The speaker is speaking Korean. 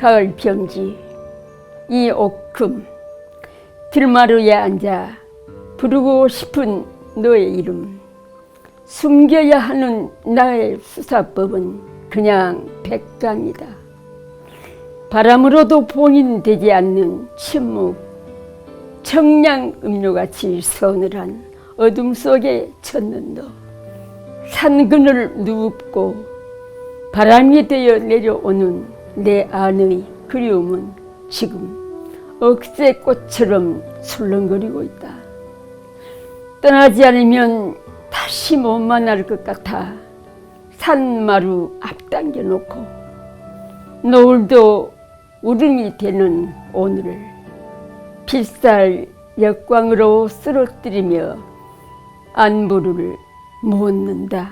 가을 병지 이 옥금 들마루에 앉아 부르고 싶은 너의 이름. 숨겨야 하는 나의 수사법은 그냥 백강이다. 바람으로도 봉인되지 않는 침묵 청량 음료같이 서늘한 어둠 속에 젖는 너. 산근을 누웁고 바람이 되어 내려오는 내 안의 그리움은 지금 억새 꽃처럼 술렁거리고 있다. 떠나지 않으면 다시 못 만날 것 같아 산마루 앞당겨 놓고 노을도 울음이 되는 오늘을 빛살 역광으로 쓰러뜨리며 안부를 묻는다.